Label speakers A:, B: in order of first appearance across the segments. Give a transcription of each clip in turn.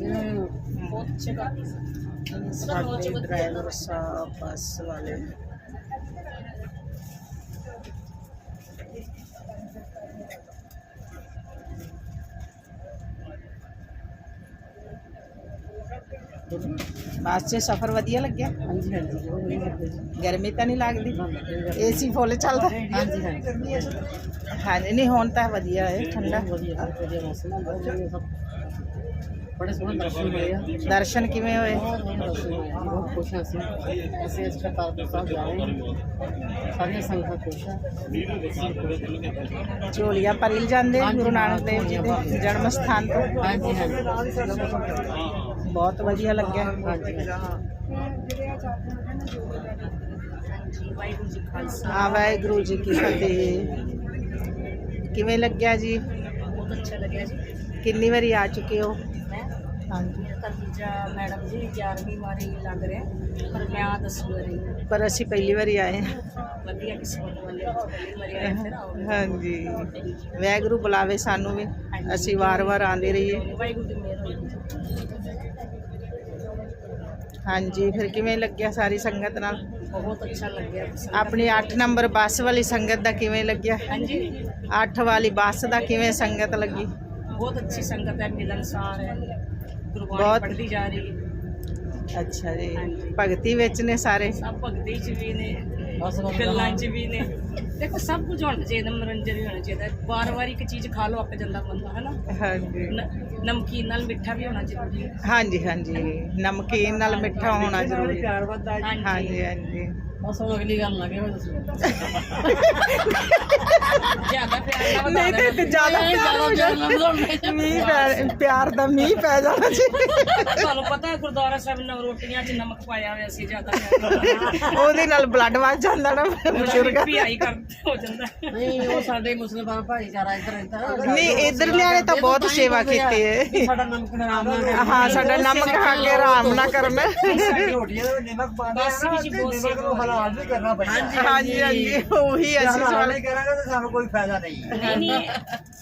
A: ਬਹੁਤ ਅੱਛੇ ਕਰਦੀ ਸੀ
B: ਸਾਡੇ ਡਰਾਈਵਰ ਸਾਹਿਬ ਬੱਸ ਵਾਲੇ ਬੱਸ 'ਚ ਸਫ਼ਰ ਵਧੀਆ ਲੱਗਿਆ
A: ਹਾਂਜੀ ਹਾਂਜੀ ਬਹੁਤ ਵਧੀਆ ਕਰਦੇ ਜੀ
B: ਗਰਮੀ ਤਾਂ ਨਹੀਂ ਲੱਗਦੀ ਏਸੀ ਫੁੱਲ ਚੱਲਦਾ
A: ਹਾਂਜੀ ਹਾਂਜੀ
B: ਹਾਂਜੀ ਨਹੀਂ ਹੁਣ ਤਾਂ ਵਧੀਆ ਹੈ ਠੰਡਾ
A: ਵਧੀਆ ਵਧੀਆ ਮੌਸਮ ਆ ਬਹੁਤ ਵਧੀਆ ਸਭ ਬੜੇ ਸੋਹਣੇ ਦਰਸ਼ਨ ਹੋਏ ਆ
B: ਦਰਸ਼ਨ ਕਿਵੇਂ ਹੋਏ
A: ਬਹੁਤ ਵਧੀਆ ਦਰਸ਼ਨ ਹੋਏ ਆ, ਬਹੁਤ ਖੁਸ਼ ਹਾਂ ਅਸੀਂ ਅਸੀਂ ਇਸ ਕਰਤਾਰਪੁਰ ਸਾਹਿਬ ਜਾ ਰਹੇ ਹਾਂ ਸਾਰੀਆਂ ਸੰਗਤਾਂ ਖੁਸ਼ ਆ
B: ਝੋਲੀਆਂ ਭਰੀ ਜਾਂਦੇ ਗੁਰੂ ਨਾਨਕ ਦੇਵ ਜੀ ਦੇ ਜਨਮ ਸਥਾਨ ਤੋਂ
A: ਹਾਂਜੀ ਹਾਂਜੀ
B: ਬਹੁਤ ਵਧੀਆ ਲੱਗਿਆ
A: ਹਾਂਜੀ
C: ਵਾਹਿਗੁਰੂ ਜੀ ਖਾਲਸਾ
B: ਆ ਵਾਹਿਗੁਰੂ ਜੀ ਕੀ ਫਤਿਹ ਕਿਵੇਂ ਲੱਗਿਆ ਜੀ
C: ਬਹੁਤ ਅੱਛਾ ਲੱਗਿਆ ਜੀ
B: ਕਿੰਨੀ ਵਾਰੀ ਆ ਚੁੱਕੇ ਹੋ
C: ਮੈਂ
B: ਹਾਂਜੀ
C: ਮੇਰਾ ਤਾਂ ਦੂਜਾ ਮੈਡਮ ਜੀ 11ਵੀਂ ਵਾਰੀ ਲੱਗ ਰਿਹਾ ਪਰ ਮੈਂ ਆ ਦਸਵੀਂ ਵਾਰੀ ਹਾਂ।
B: ਪਰ ਅਸੀਂ ਪਹਿਲੀ ਵਾਰੀ ਆਏ ਹਾਂ।
C: ਵਧੀਆ ਕਿਸਮਤ ਵਾਲੇ ਹਾਂ, ਪਹਿਲੀ ਵਾਰੀ ਆਏ ਫਿਰ ਆਓਗੇ
B: ਹਾਂਜੀ। ਵਾਹਿਗੁਰੂ ਬੁਲਾਵੇ ਸਾਨੂੰ ਵੀ। ਅਸੀਂ ਵਾਰ-ਵਾਰ ਆਉਂਦੇ ਰਹੀਏ।
C: ਵਾਹਿਗੁਰੂ ਦੀ ਮਿਹਰ ਹੋਈ
B: ਹਾਂਜੀ ਫਿਰ ਕਿਵੇਂ ਲੱਗਿਆ ਸਾਰੀ ਸੰਗਤ ਨਾਲ?
C: ਬਹੁਤ ਅੱਛਾ ਲੱਗਿਆ।
B: ਆਪਣੀ 8 ਨੰਬਰ ਬੱਸ ਵਾਲੀ ਸੰਗਤ ਦਾ ਕਿਵੇਂ ਲੱਗਿਆ?
C: ਹਾਂਜੀ।
B: 8 ਵਾਲੀ ਬੱਸ ਦਾ ਕਿਵੇਂ ਸੰਗਤ ਲੱਗੀ?
C: ਬਹੁਤ ਅੱਛੀ ਸੰਗਤ ਹੈ ਮਿਲਨਸਾਰ ਹੈ। ਗੁਰਬਾਣੀ
B: ਬਹੁਤ-
C: ਪੜ੍ਹਦੀ ਜਾ ਰਹੀ ਹੈ।
B: ਅੱਛਾ ਜੀ।
C: ਹਾਂਜੀ।
B: ਭਗਤੀ ਵਿੱਚ ਨੇ ਸਾਰੇ?
C: ਸਭ ਭਗਤੀ ਚ ਵੀ ਨੇ ਗੱਲਾਂ ਚ ਵੀ ਨੇ। ਦੇਖੋ ਸਭ ਕੁਝ ਹੋਣਾ ਚਾਹੀਦਾ ਮਨੋਰੰਜਨ ਵੀ ਹੋਣਾ ਚਾਹੀਦਾ। ਵਾਰ-ਵਾਰ ਇੱਕ ਚੀਜ਼ ਖਾ ਲਓ ਅੱਕ ਜਾਂਦਾ ਬੰਦਾ ਹੈ ਨਾ
B: ਹਾਂਜੀ।
C: ਨ- ਨਮਕੀਨ ਨਾਲ ਮਿੱਠਾ ਵੀ ਹੋਣਾ ਜ਼ਰੂਰੀ ਹੈ।
B: ਹਾਂਜੀ ਹਾਂਜੀ। ਨਮਕੀਨ ਨਾਲ ਮਿੱਠਾ ਹੋਣਾ ਜ਼ਰੂਰੀ ਹੈ।
A: ਵੱਧਦਾ
B: ਹਾਂਜੀ ਹਾਂਜੀ।
A: ਬਸ ਉਹ ਅਗਲੀ ਗੱਲ ਲੱਗੇ ਹੋਏ ਤੁਸੀਂ
C: ਜ਼ਿਆਦਾ ਪਿਆਰ ਨਾਲ
B: ਨਹੀਂ ਤੇ ਤੇ ਜ਼ਿਆਦਾ ਪਿਆਰ ਹੋ ਜਾਣਾ ਮੀਂਹ ਪੈ ਪਿਆਰ ਦਾ ਮੀਂਹ ਪੈ ਜਾਣਾ ਜੀ।
C: ਤੁਹਾਨੂੰ ਪਤਾ ਹੈ ਗੁਰਦੁਆਰਾ ਸਾਹਿਬ ਨੇ ਰੋਟੀਆਂ 'ਚ ਨਮਕ ਪਾਇਆ ਹੋਇਆ ਸੀ ਜ਼ਿਆਦਾ। ਪਿਆਰ
B: ਉਹਦੇ ਨਾਲ ਬਲੱਡ ਵੱਧ ਜਾਂਦਾ ਨਾ ਬਜ਼ੁਰਗਾਂ
C: ਵੀ ਆਈ ਕਰ ਹੋ ਜਾਂਦਾ।
A: ਨਹੀਂ ਉਹ ਸਾਡੇ ਮੁਸਲਮਾਨ ਭਾਈਚਾਰਾ ਇੱਧਰ ਇੱਧਰ
B: ਨਹੀਂ ਇਧਰਲਿਆਂ ਨੇ ਤਾਂ ਬਹੁਤ ਸੇਵਾ ਕੀਤੀ ਹੈ
A: ਸਾਡਾ ਨਮਕ ਨਾਮ ਨਾਲ
B: ਹਾਂ ਸਾਡਾ ਨਮਕ ਖਾ ਕੇ ਆਰਾਮ ਨਾ ਕਰਨ
A: ਰੋਟੀਆਂ ਦੇ ਨਿਮਕ ਪਾਉਂਦੇ
C: ਬਸ ਵਿੱਚ
A: ਹਲਾਲ ਵੀ ਕਰਨਾ ਪੈਂਦਾ।
B: ਹਾਂਜੀ ਹਾਂਜੀ ਉਹੀ ਅਸੀਂ ਸਵਾਲ
A: ਨਹੀਂ ਕਰਾਂਗੇ ਤਾਂ ਸਾਨੂੰ ਕੋਈ ਫਾਇਦਾ ਨਹੀਂ।
C: ਨਹੀਂ ਨਹੀਂ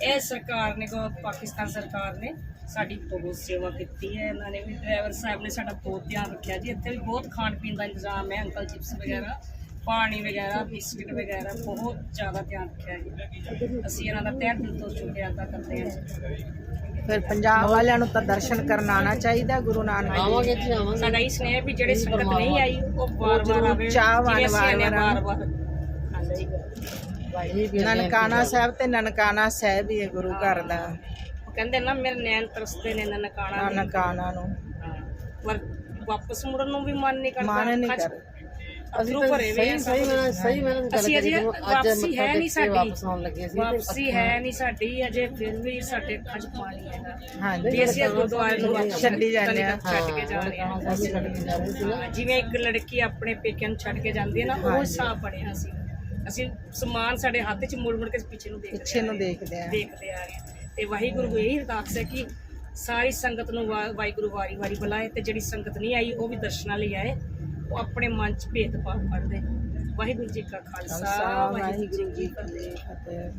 C: ਇਹ ਸਰਕਾਰ ਨੇ ਕੋ ਪਾਕਿਸਤਾਨ ਸਰਕਾਰ ਨੇ ਸਾਡੀ ਬਹੁਤ ਸੇਵਾ ਕੀਤੀ ਹੈ। ਇਹਨਾਂ ਨੇ ਵੀ ਡਰਾਈਵਰ ਸਾਹਿਬ ਨੇ ਸਾਡਾ ਬਹੁਤ ਧਿਆਨ ਰੱਖਿਆ ਜੀ। ਇੱਥੇ ਵੀ ਬਹੁਤ ਖਾਣ ਪੀਣ ਦਾ ਇੰਤਜ਼ਾਮ ਹੈ। ਅੰਕਲ ਚਿਪਸ ਵਗੈਰਾ ਪਾਣੀ ਵਗੈਰਾ ਬਿਸਕਿਟ ਵਗੈਰਾ ਬਹੁਤ ਜ਼ਿਆਦਾ ਧਿਆਨ ਰੱਖਿਆ ਜੀ। ਅਸੀਂ ਇਹਨਾਂ ਦਾ ਤਹਿ ਦਿਲ ਤੋਂ ਸ਼ੁਕਰੀਆ ਅਦਾ ਕਰਦੇ ਹਾਂ ਜੀ।
B: ਫਿਰ ਪੰਜਾਬ ਵਾਲਿਆਂ ਨੂੰ ਤਾਂ ਦਰਸ਼ਨ ਕਰਨ ਆਉਣਾ ਚਾਹੀਦਾ ਗੁਰੂ ਨਾਨਕ ਦੇਵ
A: ਆਵਾਂਗੇ ਜੀ ਆਵਾਂਗੇ।
C: ਸਾਡਾ ਇਹ ਸਨੇਹ ਵੀ ਜਿਹੜੇ ਸੰਗਤ ਨਹੀਂ ਆਈ ਉਹ ਵਾਰ-ਵਾਰ ਆਵੇ
B: ਚਾਹਵਾਨ ਵਾਰ-ਵਾਰ। ਨਨਕਾਣਾ ਸਾਹਿਬ ਤੇ ਨਨਕਾਣਾ ਸਾਹਿਬ ਹੀ ਹੈ ਗੁਰੂ ਘਰ ਦਾ।
C: ਉਹ ਕਹਿੰਦੇ ਨਾ ਮੇਰੇ ਨੈਣ ਤਰਸਦੇ ਨੇ ਨਨਕਾਣਾ
B: ਨਨਕਾਣਾ ਨੂੰ।
C: ਪਰ ਵਾਪਸ ਮੁੜਨ ਨੂੰ ਵੀ ਮਨ ਨਹੀਂ ਕਰਦਾ
B: ਮਨ ਨਹੀਂ
C: ਖੱਚ- ਭਰੇ ਹੋਏ ਆ
A: ਸਹੀ ਸਹੀ ਮੈਂ ਸਹੀ ਮੈਂ
C: ਅਸੀਂ ਅਜੇ ਵਾਪਸੀ ਹੈ ਨਹੀਂ ਸਾਡੀ।
A: ਵਾਪਸ ਆਉਣ ਲੱਗੇ ਸੀ ਤੇ
C: ਵਾਪਸੀ ਹੈ ਨਹੀਂ ਸਾਡੀ ਅਜੇ ਫਿਰ ਵੀ ਸਾਡੇ ਅੱਖਾਂ 'ਚ ਪਾਣੀ ਹੈਗਾ।
B: ਹਾਂਜੀ।
C: ਵੀ ਅਸੀਂ ਗੁਰਦੁਆਰੇ ਨੂੰ
B: ਛੱਡੀ ਜਾਂਦੇ ਆ।
C: ਛੱਡ ਕੇ ਜਾ ਰਹੇ ਹਾਂ
A: ਅਸੀਂ
C: ਜਿਵੇਂ ਇੱਕ ਲੜਕੀ ਆਪਣੇ ਪੇਕਿਆਂ ਨੂੰ ਛੱਡ ਕੇ ਜਾਂਦੀ ਹੈ ਨਾ ਉਹ ਹਿਸਾਬ ਬਣਿਆ ਸੀ। ਅਸੀਂ ਸਮਾਨ ਸਾਡੇ ਹੱਥ 'ਚ ਮੁੜ ਮੁੜ ਕੇ ਪਿੱਛੇ ਨੂੰ ਦੇਖਦੇ
B: ਪਿੱਛੇ ਨੂੰ ਦੇਖਦੇ ਆ।
C: ਦੇਖਦੇ ਆ ਰਹੇ। ਤੇ ਵਾਹਿਗੁਰੂ ਇਹੀ ਅਰਦਾਸ ਹੈ ਕਿ ਸਾਰੀ ਸੰਗਤ ਨੂੰ ਵਾਹਿਗੁਰੂ ਵਾਰੀ ਵਾਰੀ ਬੁਲਾਏ ਤੇ ਜਿਹੜੀ ਸੰਗਤ ਨਹੀਂ ਆਈ ਉਹ ਵੀ ਦਰਸ਼ਨਾਂ ਲਈ ਆਏ। ਉਹ ਆਪਣੇ ਮਨ 'ਚ ਭੇਦਭਾਵ ਕੱਢਦੇ ਵਾਹਿਗੁਰੂ ਜੀ ਕਾ ਖਾਲਸਾ ਵਾਹਿਗੁਰੂ ਜੀ ਕੀ ਫਤਿਹ।
B: ਫਤਿਹ।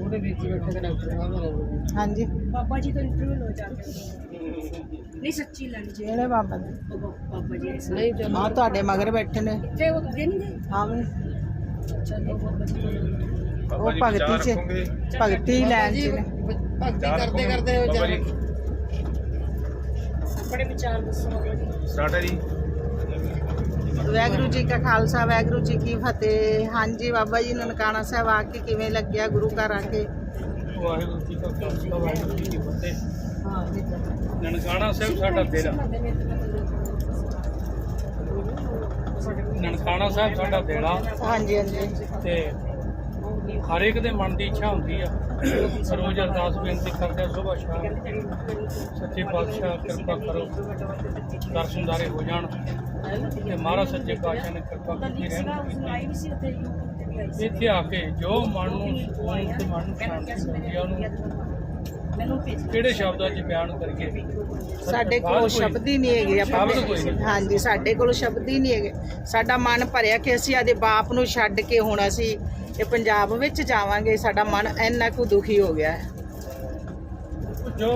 A: ਉਹਦੇ ਵਿੱਚ ਹੀ ਬੈਠੇ ਕੇ ਡਾਕਟਰ ਸਾਹਿਬ ਮੇਰੇ
B: ਹਾਂਜੀ।
C: ਬਾਬਾ ਜੀ ਤੋਂ ਇੰਟਰਵਿਊ ਲੋ ਜਾਂਦੇ ਨੇ ਨਹੀਂ ਸੱਚੀ ਲੈਣੀ ਜੀ।
B: ਜਿਹੜੇ ਬਾਬਾ
C: ਬਾ- ਬਾਬਾ ਜੀ
A: ਨਹੀਂ ਚਲੋ।
B: ਆ ਤੁਹਾਡੇ ਮਗਰ ਬੈਠੇ ਨੇ।
C: ਤੇ ਉਹ ਅੱਗੇ ਨਹੀਂ ਗਏ।
B: ਹਾਂ
C: ਜੀ।
B: ਉਹ ਭਗਤੀ ਚ ਭਗਤੀ ਲੈਣ ਚ
A: ਭਗਤੀ ਕਰਦੇ ਕਰਦੇ ਉਹ ਜਾ
C: ਆਪਣੇ ਵਿਚਾਰ ਦੱਸੋ ਬਾਬਾ ਜੀ।
D: ਸਟਾਰਟ ਹੈ ਜੀ।
B: ਵਾਹਿਗੁਰੂ ਜੀ ਕਾ ਖਾਲਸਾ ਵਾਹਿਗੁਰੂ ਜੀ ਕੀ ਫਤਿਹ। ਹਾਂਜੀ ਬਾਬਾ ਜੀ ਨਨਕਾਣਾ ਸਾਹਿਬ ਆ ਕੇ ਕਿਵੇਂ ਲੱਗਿਆ ਗੁਰੂ ਘਰ ਆ ਕੇ?
D: ਵਾਹਿਗੁਰੂ ਜੀ ਕਾ ਖਾਲਸਾ ਵਾਹਿਗੁਰੂ ਜੀ ਕੀ ਫਤਿਹ।
B: ਹਾਂ
D: ਨਨਕਾਣਾ ਸਾਹਿਬ ਸਾਡਾ ਡੇਰਾ। ਨਨਕਾਣਾ ਸਾਹਿਬ ਸਾਡਾ ਡੇਰਾ।
B: ਹਾਂਜੀ ਹਾਂਜੀ।
D: ਤੇ ਹਰ ਇੱਕ ਦੇ ਮਨ ਦੀ ਇੱਛਾ ਹੁੰਦੀ ਆ। ਰੋਜ਼ ਅਰਦਾਸ ਬੇਨਤੀ ਕਰਦੇ ਆ ਸੁਬਹ ਸ਼ਾਮ ਸੱਚੇ ਪਾਤਸ਼ਾਹ ਕਿਰਪਾ ਕਰੋ ਦਰਸ਼ਨਦਾਰੇ ਹੋ ਜਾਣ ਤੇ ਮਹਾਰਾਜ ਸੱਚੇ ਪਾਤਸ਼ਾਹ ਨੇ ਕਿਰਪਾ ਕੀਤੀ ਰਹਿਣ।
C: ਸੀ ਸੀ
D: ਇੱਥੇ ਆ ਕੇ ਜੋ ਮਨ ਨੂੰ ਸਕੂਨ ਤੇ ਮਨ ਨੂੰ ਸ਼ਾਂਤੀ ਮਿਲਦੀ ਆ ਉਹਨੂੰ ਕਿਹੜੇ ਸ਼ਬਦਾਂ 'ਚ ਬਿਆਨ ਕਰੀਏ?
B: ਸਾਡੇ ਕੋਲ ਸ਼ਬਦ ਹੀ ਨਹੀਂ ਹੈਗੇ ਆਪਾਂ। ਹਾਂਜੀ ਸਾਡੇ ਕੋਲ ਸ਼ਬਦ ਹੀ ਨਹੀਂ ਹੈਗੇ। ਸਾਡਾ ਮਨ ਭਰਿਆ ਕਿ ਅਸੀਂ ਆਦੇ ਬਾਪ ਨੂੰ ਛੱਡ ਕੇ ਹੁਣ ਅਸੀਂ ਇਹ ਪੰਜਾਬ ਵਿੱਚ ਜਾਵਾਂਗੇ ਸਾਡਾ ਮਨ ਇੰਨਾ ਕੁ ਦੁਖੀ ਹੋ ਗਿਆ ਹੈ।
D: ਜੋ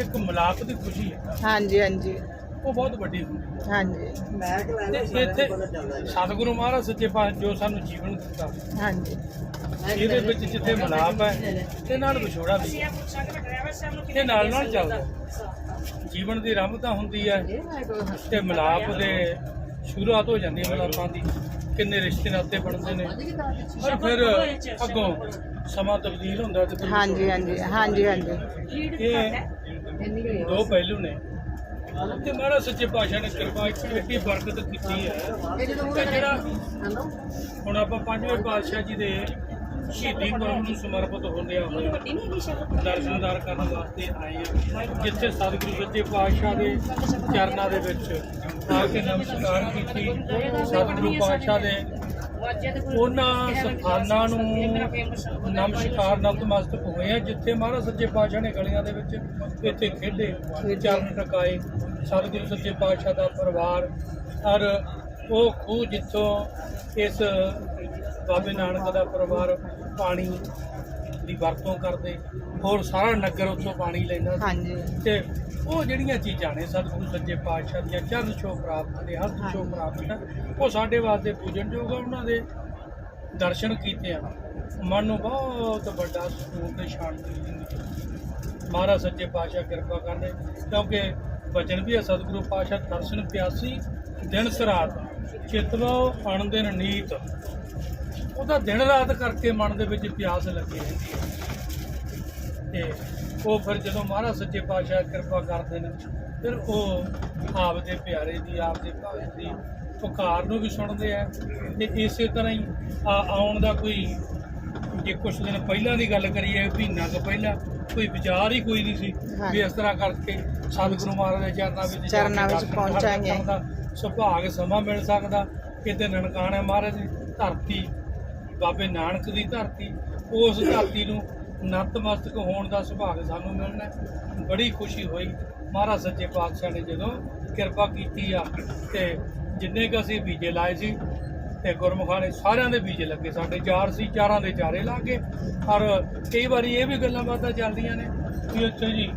D: ਇੱਕ ਮਿਲਾਪ ਦੀ ਖੁਸ਼ੀ ਹੈ
B: ਹਾਂਜੀ ਹਾਂਜੀ।
D: ਉਹ ਬਹੁਤ ਵੱਡੀ ਹੁੰਦੀ ਹੈ।
B: ਹਾਂਜੀ।
D: ਤੇ ਇੱਥੇ ਸਤਿਗੁਰੂ ਮਹਾਰਾਜ ਸੱਚੇ ਪਾਤਸ਼ਾਹ ਜੋ ਸਾਨੂੰ ਜੀਵਨ ਦਿੱਤਾ
B: ਹਾਂਜੀ।
D: ਇਹਦੇ ਵਿੱਚ ਜਿੱਥੇ ਮਿਲਾਪ ਹੈ ਤੇ ਨਾਲ ਵਿਛੋੜਾ ਵੀ ਹੈ। ਇਹ ਨਾਲ ਨਾਲ ਚੱਲਦਾ ਜੀਵਨ ਦੀ ਰਮਤਾ ਹੁੰਦੀ ਹੈ ਤੇ ਮਿਲਾਪ ਦੇ ਸ਼ੁਰੂਆਤ ਹੋ ਜਾਂਦੀ ਹੈ ਮਿਲਾਪਾਂ ਦੀ। ਕਿੰਨੇ ਰਿਸ਼ਤੇ ਨਾਤੇ ਬਣਦੇ ਨੇ। ਪਰ ਫਿਰ ਅੱਗੋਂ ਸਮਾਂ ਤਬਦੀਲ ਹੁੰਦਾ ਤੇ ਫਿਰ
B: ਹਾਂਜੀ ਹਾਂਜੀ ਹਾਂਜੀ ਹਾਂਜੀ।
D: ਇਹ ਦੋ ਪਹਿਲੂ ਨੇ। ਤੇ ਮਹਾਰਾਜ ਸੱਚੇ ਪਾਤਸ਼ਾਹ ਨੇ ਕਿਰਪਾ ਕੀਤੀ ਬਰਕਤ ਕੀਤੀ ਹੈ। ਤੇ ਜਿਹੜਾ ਹੁਣ ਆਪਾਂ ਪੰਜਵੇਂ ਪਾਤਸ਼ਾਹ ਜੀ ਦੇ ਸ਼ਹੀਦੀ ਕੌਮ ਨੂੰ ਸਮਰਪਿਤ ਹੁੰਦਿਆਂ ਹੋਏ ਦਰਸ਼ਨਦਾਰ ਕਰਨ ਵਾਸਤੇ ਆਏ ਹਾਂ ਜਿੱਥੇ ਸਤਿਗੁਰੂ ਸੱਚੇ ਪਾਤਸ਼ਾਹ ਦੇ ਚਰਨਾਂ ਦੇ ਵਿੱਚ ਆ ਕੇ ਨਮਸਕਾਰ ਕੀਤੀ ਸਤਿਗੁਰੂ ਪਾਤਸ਼ਾਹ ਦੇ। ਉਹਨਾਂ ਸਥਾਨਾਂ ਨੂੰ ਨਮਸਕਾਰ ਨਤਮਸਤਕ ਹੋਏ ਆ ਜਿੱਥੇ ਮਹਾਰਾਜ ਸੱਚੇ ਪਾਤਸ਼ਾਹ ਨੇ ਗਲੀਆਂ ਦੇ ਵਿੱਚ ਇੱਥੇ ਖੇਡੇ ਚਰਨ ਟਕਾਏ। ਸਤਿਗੁਰੂ ਸੱਚੇ ਪਾਤਸ਼ਾਹ ਦਾ ਪਰਿਵਾਰ ਔਰ ਉਹ ਖੂਹ ਜਿੱਥੋਂ ਇਸ ਬਾਬੇ ਨਾਨਕ ਦਾ ਪਰਿਵਾਰ ਪਾਣੀ ਦੀ ਵਰਤੋਂ ਕਰਦੇ ਹੋਰ ਸਾਰਾ ਨਗਰ ਉੱਥੋਂ ਪਾਣੀ ਲੈਂਦਾ ਸੀ।
B: ਹਾਂਜੀ।
D: ਤੇ ਉਹ ਜਿਹੜੀਆਂ ਚੀਜ਼ਾਂ ਨੇ ਸਤਿਗੁਰੂ ਸੱਚੇ ਪਾਤਸ਼ਾਹ ਦੀਆਂ ਚਰਨ ਛੋਹ ਪ੍ਰਾਪਤ ਨੇ ਹੱਥ ਛੋਹ ਪ੍ਰਾਪਤ ਨੇ ਉਹ ਸਾਡੇ ਵਾਸਤੇ ਪੂਜਨਯੋਗ ਆ ਉਹਨਾਂ ਦੇ ਦਰਸ਼ਨ ਕੀਤੇ ਆ। ਮਨ ਨੂੰ ਬਹੁਤ ਵੱਡਾ ਸਕੂਨ ਤੇ ਸ਼ਾਂਤੀ ਮਿਲਦੀ ਮਹਾਰਾਜ ਸੱਚੇ ਪਾਤਸ਼ਾਹ ਕਿਰਪਾ ਕਰਦੇ ਕਿਉਂਕਿ ਵਚਨ ਵੀ ਹੈ ਸਤਿਗੁਰੂ ਪਾਤਸ਼ਾਹ ਦਰਸ਼ਨ ਪਿਆਸੀ ਦਿਨ ਸਰਾਤ ਚਿਤਵੋ ਅਣ ਦਿਨ ਨੀਤ। ਉਹਦਾ ਦਿਨ ਰਾਤ ਕਰਕੇ ਮਨ ਦੇ ਵਿੱਚ ਪਿਆਸ ਲੱਗੀ ਰਹਿੰਦੀ ਹੈ। ਤੇ ਉਹ ਫਿਰ ਜਦੋਂ ਮਹਾਰਾਜ ਸੱਚੇ ਪਾਤਸ਼ਾਹ ਕਿਰਪਾ ਕਰਦੇ ਨੇ ਫਿਰ ਉਹ ਆਪ ਦੇ ਪਿਆਰੇ ਦੀ ਆਪ ਦੇ ਭਗਤ ਦੀ ਪੁਕਾਰ ਨੂੰ ਵੀ ਸੁਣਦੇ ਆ ਤੇ ਇਸੇ ਤਰ੍ਹਾਂ ਹੀ ਆਉਣ ਦਾ ਕੋਈ ਜੇ ਕੁਝ ਦਿਨ ਪਹਿਲਾਂ ਦੀ ਗੱਲ ਕਰੀਏ ਮਹੀਨਾ ਕੁ ਪਹਿਲਾਂ ਕੋਈ ਵਿਚਾਰ ਹੀ ਕੋਈ ਨਹੀਂ ਸੀ ਵੀ ਇਸ ਤਰ੍ਹਾਂ ਕਰਕੇ ਸਤਿਗੁਰੂ ਮਹਾਰਾਜ ਦੇ ਚਰਨਾਂ ਵਿੱਚ
B: ਚਰਨਾਂ ਵਿੱਚ ਪਹੁੰਚਾਂਗੇ।
D: ਸੁਭਾਗ ਸਮਾਂ ਮਿਲ ਸਕਦਾ ਕਿਤੇ ਨਨਕਾਣਾ ਮਹਾਰਾਜ ਦੀ ਧਰਤੀ ਬਾਬੇ ਨਾਨਕ ਦੀ ਧਰਤੀ ਉਸ ਧਰਤੀ ਨੂੰ ਨਤਮਸਤਕ ਹੋਣ ਦਾ ਸੁਭਾਗ ਸਾਨੂੰ ਮਿਲਣਾ। ਬੜੀ ਖੁਸ਼ੀ ਹੋਈ। ਮਹਾਰਾਜ ਸੱਚੇ ਪਾਤਸ਼ਾਹ ਨੇ ਜਦੋਂ ਕਿਰਪਾ ਕੀਤੀ ਆ ਤੇ ਜਿੰਨੇ ਕੁ ਅਸੀਂ ਬੀਜੇ ਲਾਏ ਸੀ ਤੇ ਗੁਰਮੁਖਾਂ ਨੇ ਸਾਰਿਆਂ ਦੇ ਬੀਜੇ ਲੱਗੇ। ਸਾਡੇ ਚਾਰ ਸੀ ਚਾਰਾਂ ਦੇ ਚਾਰੇ ਲਾ ਕੇ। ਔਰ ਕਈ ਵਾਰੀ ਇਹ ਵੀ ਗੱਲਾਂ ਬਾਤਾਂ ਚੱਲਦੀਆਂ ਨੇ ਵੀ ਅੱਛਾ ਜੀ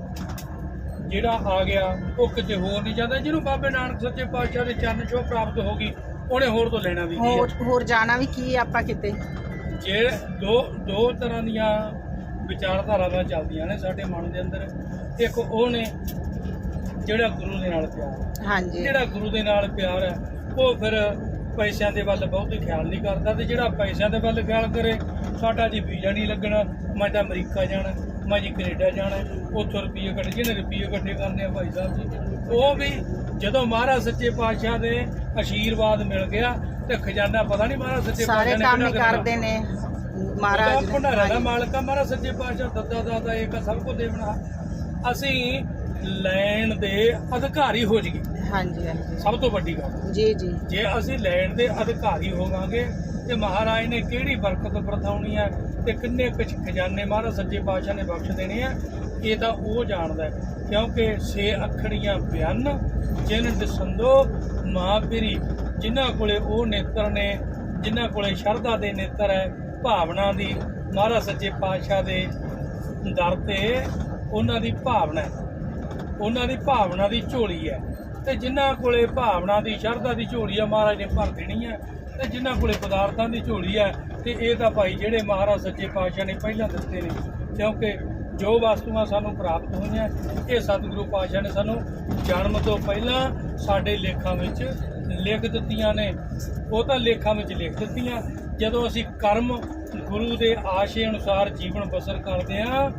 D: ਜਿਹੜਾ ਆ ਗਿਆ ਉਹ ਕਿਤੇ ਹੋਰ ਨਹੀਂ ਜਾਂਦਾ। ਜਿਹਨੂੰ ਬਾਬੇ ਨਾਨਕ ਸੱਚੇ ਪਾਤਸ਼ਾਹ ਦੇ ਚਰਨ ਛੋਹ ਪ੍ਰਾਪਤ ਹੋ ਗਈ ਉਹਨੇ ਹੋਰ ਤੋਂ ਲੈਣਾ ਵੀ ਕੀ
B: ਹੋਰ ਹੋਰ ਜਾਣਾ ਵੀ ਕੀ ਆਪਾਂ ਕਿਤੇ?
D: ਜੇ ਦੋ ਦੋ ਤਰ੍ਹਾਂ ਦੀਆਂ ਵਿਚਾਰਧਾਰਾਵਾਂ ਚੱਲਦੀਆਂ ਨੇ ਸਾਡੇ ਮਨ ਦੇ ਅੰਦਰ। ਇੱਕ ਉਹ ਨੇ ਜਿਹੜਾ ਗੁਰੂ ਦੇ ਨਾਲ ਪਿਆਰ।
B: ਹਾਂਜੀ।
D: ਜਿਹੜਾ ਗੁਰੂ ਦੇ ਨਾਲ ਪਿਆਰ ਹੈ ਉਹ ਫਿਰ ਪੈਸਿਆਂ ਦੇ ਵੱਲ ਬਹੁਤ ਖਿਆਲ ਨਹੀਂ ਕਰਦਾ ਤੇ ਜਿਹੜਾ ਪੈਸਿਆਂ ਦੇ ਵੱਲ ਖਿਆਲ ਕਰੇ ਸਾਡਾ ਜੀ ਵੀਜ਼ਾ ਨਹੀਂ ਲੱਗਣਾ ਮੈਂ ਤਾਂ ਅਮਰੀਕਾ ਜਾਣਾ ਮੈਂ ਜੀ ਕੈਨੇਡਾ ਜਾਣਾ ਉੱਥੋਂ ਰੁਪਈਏ ਇਕੱਠੇ ਜਿਹਨੇ ਰੁਪਈਏ ਇਕੱਠੇ ਕਰਨੇ ਆ ਭਾਈ ਸਾਹਿਬ ਜੀ। ਉਹ ਵੀ ਜਦੋਂ ਮਹਾਰਾਜ ਸੱਚੇ ਪਾਤਸ਼ਾਹ ਦੇ ਆਸ਼ੀਰਵਾਦ ਮਿਲ ਗਿਆ ਤੇ ਖਜ਼ਾਨਾ ਪਤਾ ਨਹੀਂ ਮਹਾਰਾਜ ਸੱਚੇ ਪਾਤਸ਼ਾਹ ਨੇ
B: ਕੰਮ ਕਰਦੇ ਨੇ।
D: ਮਹਾਰਾਜ
B: ਨੇ।
D: ਭੰਡਾਰਾ ਦਾ
B: ਹਾਂਜੀ।
D: ਮਾਲਕ ਆ ਮਹਾਰਾਜ ਸੱਚੇ ਪਾਤਸ਼ਾਹ ਦੱਦਾ ਦਾਦਾ ਇੱਕ ਆ, ਸਭ ਕੋ ਦੇਵਣਾ ਅਸੀਂ ਲੈਣ ਦੇ ਅਧਿਕਾਰੀ ਹੋ ਜਾਈਏ।
B: ਹਾਂਜੀ ਹਾਂਜੀ।
D: ਸਭ ਤੋਂ ਵੱਡੀ ਗੱਲ।
B: ਜੀ ਜੀ।
D: ਜੇ ਅਸੀਂ ਲੈਣ ਦੇ ਅਧਿਕਾਰੀ ਹੋਵਾਂਗੇ ਤੇ ਮਹਾਰਾਜ ਨੇ ਕਿਹੜੀ ਬਰਕਤ ਵਰਤਾਉਣੀ ਹੈ ਤੇ ਕਿੰਨੇ ਕੁਝ ਖਜ਼ਾਨੇ ਮਹਾਰਾਜ ਸੱਚੇ ਪਾਤਸ਼ਾਹ ਨੇ ਬਖਸ਼ ਦੇਣੇ ਆ ਇਹ ਤਾਂ ਉਹ ਜਾਣਦਾ ਹੈ। ਕਿਉਂਕਿ ਛੇ ਅੱਖੜੀਆਂ ਬਿਆਨ ਜਿਨ ਦਸੰਦੋ ਮਹਾਪਿਰੀ ਜਿਨ੍ਹਾਂ ਕੋਲੇ ਉਹ ਨੇਤਰ ਨੇ ਜਿਨ੍ਹਾਂ ਕੋਲੇ ਸ਼ਰਧਾ ਦੇ ਨੇਤਰ ਹੈ ਭਾਵਨਾ ਦੀ, ਮਹਾਰਾਜ ਸੱਚੇ ਪਾਤਸ਼ਾਹ ਦੇ ਦਰ ਤੇ ਉਹਨਾਂ ਦੀ ਭਾਵਨਾ ਉਹਨਾਂ ਦੀ ਭਾਵਨਾ ਦੀ ਝੋਲੀ ਹੈ। ਤੇ ਜਿਨ੍ਹਾਂ ਕੋਲੇ ਭਾਵਨਾ ਦੀ, ਸ਼ਰਧਾ ਦੀ ਝੋਲੀ ਹੈ, ਮਹਾਰਾਜ ਨੇ ਭਰ ਦੇਣੀ ਹੈ। ਤੇ ਜਿਨ੍ਹਾਂ ਕੋਲੇ ਪਦਾਰਥਾਂ ਦੀ ਝੋਲੀ ਹੈ, ਤੇ ਇਹ ਤਾਂ ਭਾਈ ਜਿਹੜੇ ਮਹਾਰਾਜ ਸੱਚੇ ਪਾਤਸ਼ਾਹ ਨੇ ਪਹਿਲਾਂ ਦਿੱਤੇ ਨੇ। ਕਿਉਂਕਿ ਜੋ ਵਸਤੂਆਂ ਸਾਨੂੰ ਪ੍ਰਾਪਤ ਹੋਈਆਂ, ਇਹ ਸਤਿਗੁਰੂ ਪਾਤਸ਼ਾਹ ਨੇ ਸਾਨੂੰ ਜਨਮ ਤੋਂ ਪਹਿਲਾਂ ਸਾਡੇ ਲੇਖਾਂ ਵਿੱਚ ਲਿਖ ਦਿੱਤੀਆਂ ਨੇ। ਉਹ ਤਾਂ ਲੇਖਾਂ ਵਿੱਚ ਲਿਖ ਦਿੱਤੀਆਂ ਜਦੋਂ ਅਸੀਂ ਕਰਮ ਗੁਰੂ ਦੇ ਆਸ਼ੇ ਅਨੁਸਾਰ ਜੀਵਨ ਬਸਰ ਕਰਦੇ ਹਾਂ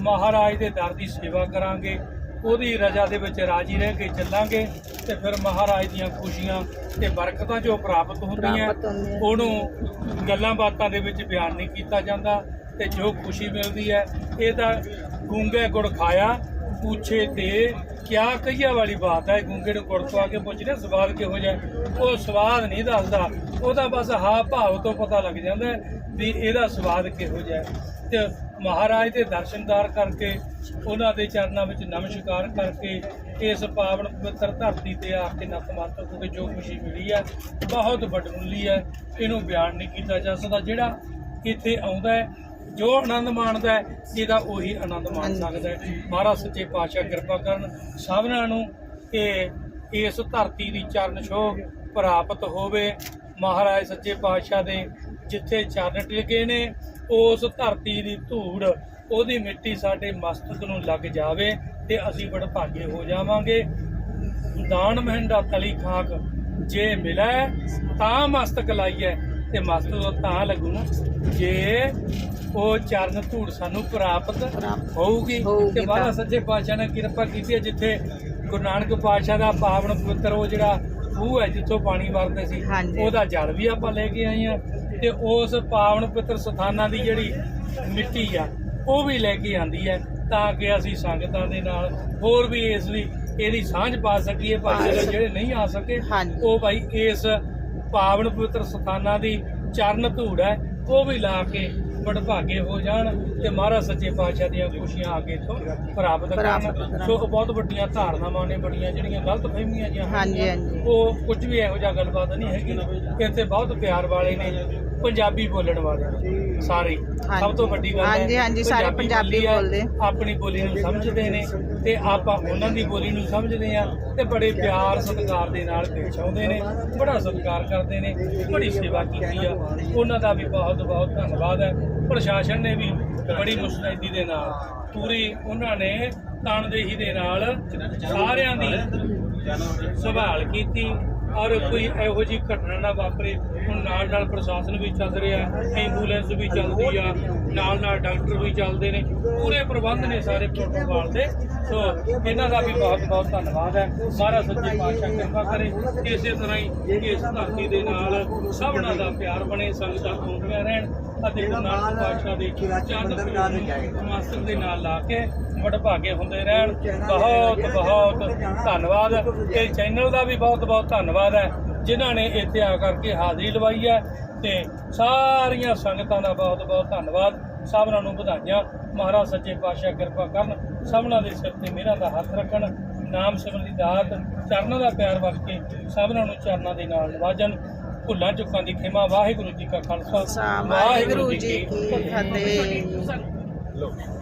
D: ਮਹਾਰਾਜ ਦੇ ਦਰ ਦੀ ਸੇਵਾ ਕਰਾਂਗੇ ਉਹਦੀ ਰਜ਼ਾ ਦੇ ਵਿੱਚ ਰਾਜੀ ਰਹਿ ਕੇ ਚੱਲਾਂਗੇ ਤੇ ਫਿਰ ਮਹਾਰਾਜ ਦੀਆਂ ਖੁਸ਼ੀਆਂ ਤੇ ਬਰਕਤਾਂ ਜੋ ਪ੍ਰਾਪਤ ਹੁੰਦੀਆਂ
B: ਪ੍ਰਾਪਤ ਹੁੰਦੀਆਂ।
D: ਉਹਨੂੰ ਗੱਲਾਂ ਬਾਤਾਂ ਦੇ ਵਿੱਚ ਬਿਆਨ ਨਹੀਂ ਕੀਤਾ ਜਾਂਦਾ ਤੇ ਜੋ ਖੁਸ਼ੀ ਮਿਲਦੀ ਹੈ ਇਹ ਤਾਂ ਗੂੰਗੇ ਗੁੜ ਖਾਇਆ ਪੁੱਛੇ ਤੇ ਕਿਆ ਕਹੀਆ ਵਾਲੀ ਬਾਤ ਹੈ ਗੂੰਗੇ ਨੂੰ ਗੁੜ ਖਵਾ ਕੇ ਪੁੱਛਦੇ ਸਵਾਦ ਕਿਹੋ ਜਿਹਾ ਉਹ ਸਵਾਦ ਨਹੀਂ ਦੱਸਦਾ ਉਹਦਾ ਬਸ ਹਾ ਭਾਵ ਤੋਂ ਪਤਾ ਲੱਗ ਜਾਂਦਾ ਵੀ ਇਹਦਾ ਸਵਾਦ ਕਿਹੋ ਜਿਹਾ ਹੈ। ਤੇ ਮਹਾਰਾਜ ਦੇ ਦਰਸ਼ਨਦਾਰ ਕਰਕੇ ਉਹਨਾਂ ਦੇ ਚਰਨਾਂ ਵਿੱਚ ਨਮਸਕਾਰ ਕਰਕੇ ਇਸ ਪਾਵਨ ਪਵਿੱਤਰ ਧਰਤੀ ਤੇ ਆ ਕੇ ਨਤਮਸਤਕ ਹੋ ਕੇ ਜੋ ਖੁਸ਼ੀ ਮਿਲੀ ਹੈ ਬਹੁਤ ਵੱਡਮੁੱਲੀ ਹੈ ਇਹਨੂੰ ਬਿਆਨ ਨਹੀਂ ਕੀਤਾ ਜਾ ਸਕਦਾ ਜਿਹੜਾ ਇੱਥੇ ਆਉਂਦਾ ਹੈ ਜੋ ਆਨੰਦ ਮਾਣਦਾ ਹੈ ਜਿਹਦਾ ਉਹੀ ਆਨੰਦ ਮਾਣ। ਸਕਦਾ ਹੈ। ਮਹਾਰਾਜ ਸੱਚੇ ਪਾਤਸ਼ਾਹ ਕਿਰਪਾ ਕਰਨ ਸਭਨਾਂ ਨੂੰ ਇਹ ਇਸ ਧਰਤੀ ਦੀ ਚਰਨ ਛੋਹ ਪ੍ਰਾਪਤ ਹੋਵੇ। ਮਹਾਰਾਜ ਸੱਚੇ ਪਾਤਸ਼ਾਹ ਦੇ ਜਿੱਥੇ ਚਰਨ ਟਿਕੇ ਨੇ ਉਸ ਧਰਤੀ ਦੀ ਧੂੜ ਉਹਦੀ ਮਿੱਟੀ ਸਾਡੇ ਮਸਤਕ ਨੂੰ ਲੱਗ ਜਾਵੇ ਤੇ ਅਸੀਂ ਬੜਭਾਗੇ ਹੋ ਜਾਵਾਂਗੇ। ਦਾਨ ਮਹਿੰਦਾ ਤਲੀ ਖਾਕ ਜੇ ਮਿਲੈ ਤਾਂ ਮਸਤਕ ਲਾਈਐ। ਤੇ ਮਸਤਕ ਤਾਂ ਲੱਗੂ ਨਾ ਜੇ ਉਹ ਚਰਨ ਧੂੜ ਸਾਨੂੰ ਪ੍ਰਾਪਤ ਹੋਊਗੀ ਤੇ
B: ਤਾਂ।
D: ਸੱਚੇ ਪਾਤਸ਼ਾਹ ਨੇ ਕਿਰਪਾ ਕੀਤੀ ਹੈ ਜਿੱਥੇ ਗੁਰੂ ਨਾਨਕ ਪਾਤਸ਼ਾਹ ਦਾ ਪਾਵਨ ਪਵਿੱਤਰ ਉਹ ਜਿਹੜਾ ਖੂਹ ਹੈ ਜਿੱਥੋਂ ਪਾਣੀ ਵਰਦੇ ਸੀ। ਉਹਦਾ ਜਲ ਵੀ ਆਪਾਂ ਲੈ ਕੇ ਆਏ ਆ ਤੇ ਉਸ ਪਾਵਨ ਪਵਿੱਤਰ ਸਥਾਨਾਂ ਦੀ ਜਿਹੜੀ ਮਿੱਟੀ ਆ ਉਹ ਵੀ ਲੈ ਕੇ ਆਂਦੀ ਹੈ ਤਾਂ ਕਿ ਅਸੀਂ ਸੰਗਤਾਂ ਦੇ ਨਾਲ ਹੋਰ ਵੀ ਇਸ ਦੀ ਇਹਦੀ ਸਾਂਝ ਪਾ ਸਕੀਏ ਭਾਈ ਜਿਹੜੇ- ਨਹੀਂ ਆ ਸਕੇ। ਉਹ ਭਾਈ ਇਸ ਪਾਵਨ ਪਵਿੱਤਰ ਸਥਾਨਾਂ ਦੀ ਚਰਨ ਧੂੜ ਹੈ ਉਹ ਵੀ ਲਾ ਕੇ ਵਡਭਾਗੇ ਹੋ ਜਾਣ ਤੇ ਮਹਾਰਾਜ ਸੱਚੇ ਪਾਤਸ਼ਾਹ ਦੀਆਂ ਖੁਸ਼ੀਆਂ ਅੱਗੇ ਤੋਂ ਪ੍ਰਾਪਤ ਕਰਨ। ਸੋ ਬਹੁਤ ਵੱਡੀਆਂ ਧਾਰਨਾਵਾਂ ਨੇ ਬੜੀਆਂ ਜਿਹੜੀਆਂ ਗਲਤ ਫਹਿਮੀਆਂ ਜੀਆਂ
B: ਹਾਂਜੀ, ਹਾਂਜੀ।
D: ਉਹ ਕੁਝ ਵੀ ਇਹੋ ਜਿਹਾ ਗੱਲਬਾਤ ਨਹੀਂ ਹੈਗੀ ਇੱਥੇ ਬਹੁਤ ਪਿਆਰ ਵਾਲੇ ਨੇ ਪੰਜਾਬੀ ਬੋਲਣ ਵਾਲੇ ਸਾਰੇ। ਸਭ ਤੋਂ ਵੱਡੀ ਗੱਲ ਹੈ
B: ਹਾਂਜੀ, ਹਾਂਜੀ, ਸਾਰੇ ਪੰਜਾਬੀ ਬੋਲਦੇ।
D: ਆਪਣੀ ਬੋਲੀ ਨੂੰ ਸਮਝਦੇ ਨੇ ਤੇ ਆਪਾਂ ਉਹਨਾਂ ਦੀ ਬੋਲੀ ਨੂੰ ਸਮਝਦੇ ਆ ਤੇ ਬੜੇ ਪਿਆਰ ਸਤਿਕਾਰ ਦੇ ਨਾਲ ਪੇਸ਼ ਆਉਂਦੇ ਨੇ, ਬੜਾ ਸਤਿਕਾਰ ਕਰਦੇ ਨੇ, ਬੜੀ ਸੇਵਾ ਕੀਤੀ ਆ। ਉਹਨਾਂ ਦਾ ਵੀ ਬਹੁਤ ਬਹੁਤ ਧੰਨਵਾਦ ਹੈ। ਪ੍ਰਸ਼ਾਸਨ ਨੇ ਵੀ ਬੜੀ ਮੁਸਤੈਦੀ ਦੇ ਨਾਲ ਪੂਰੀ ਉਹਨਾਂ ਨੇ ਤਨਦੇਹੀ ਦੇ ਨਾਲ ਸਾਰਿਆਂ ਦੀ ਸੰਭਾਲ ਕੀਤੀ ਔਰ ਕੋਈ ਇਹੋ ਜਿਹੀ ਘਟਨਾ ਨਾ ਵਾਪਰੇ। ਹੁਣ ਨਾਲ ਨਾਲ ਪ੍ਰਸ਼ਾਸਨ ਵੀ ਚੱਲ ਰਿਹਾ ਐਂਬੂਲੈਂਸ ਵੀ ਚੱਲਦੀ ਆ ਨਾਲ ਨਾਲ ਡਾਕਟਰ ਵੀ ਚੱਲਦੇ ਨੇ। ਪੂਰੇ ਪ੍ਰਬੰਧ ਨੇ ਸਾਰੇ ਪ੍ਰੋਟੋਕਾਲ ਦੇ। ਸੋ ਇਹਨਾਂ ਦਾ ਵੀ ਬਹੁਤ ਬਹੁਤ ਧੰਨਵਾਦ ਹੈ। ਮਹਾਰਾਜ ਸੱਚੇ ਪਾਤਸ਼ਾਹ ਕਿਰਪਾ ਕਰੇ ਇਸੇ ਤਰ੍ਹਾਂ ਹੀ ਇਸ ਧਰਤੀ ਦੇ ਨਾਲ ਸਭਨਾਂ ਦਾ ਪਿਆਰ ਬਣੇ ਸੰਗਤਾਂ ਹੁੰਦੀਆਂ ਰਹਿਣ ਅਤੇ ਗੁਰੂ ਨਾਨਕ ਪਾਤਸ਼ਾਹ ਦੇ ਚਰਨ ਮਾਸਟਰ ਦੇ ਨਾਲ ਲਾ ਕੇ ਵਡਭਾਗੇ ਹੁੰਦੇ ਰਹਿਣ। ਬਹੁਤ ਬਹੁਤ ਧੰਨਵਾਦ। ਤੇ ਚੈਨਲ ਦਾ ਵੀ ਬਹੁਤ ਬਹੁਤ ਧੰਨਵਾਦ ਹੈ। ਜਿਨ੍ਹਾਂ ਨੇ ਇੱਥੇ ਆ ਕਰਕੇ ਹਾਜ਼ਰੀ ਲਵਾਈ ਹੈ ਤੇ ਸਾਰੀਆਂ ਸੰਗਤਾਂ ਦਾ ਬਹੁਤ ਬਹੁਤ ਧੰਨਵਾਦ। ਸਭਨਾਂ ਨੂੰ ਵਧਾਈਆਂ। ਮਹਾਰਾਜ ਸੱਚੇ ਪਾਤਸ਼ਾਹ ਕਿਰਪਾ ਕਰਨ। ਸਭਨਾਂ ਦੇ ਸਿਰ ਤੇ ਮੇਰਾ ਦਾ ਹੱਥ ਰੱਖਣ। ਨਾਮ ਸਿਮਰਨ ਦੀ ਦਾਤ ਚਰਨਾਂ ਦਾ ਪਿਆਰ ਵਰਤ ਕੇ ਸਭਨਾਂ ਨੂੰ ਚਰਨਾਂ ਦੇ ਨਾਲ ਨਵਾਜਣ। ਭੁੱਲਾਂ ਚੁੱਕਾਂ ਦੀ ਖਿਮਾ। ਵਾਹਿਗੁਰੂ ਜੀ ਕਾ ਖਾਲਸਾ।
B: ਵਾਹਿਗੁਰੂ ਜੀ ਕੀ ਫਤਿਹ।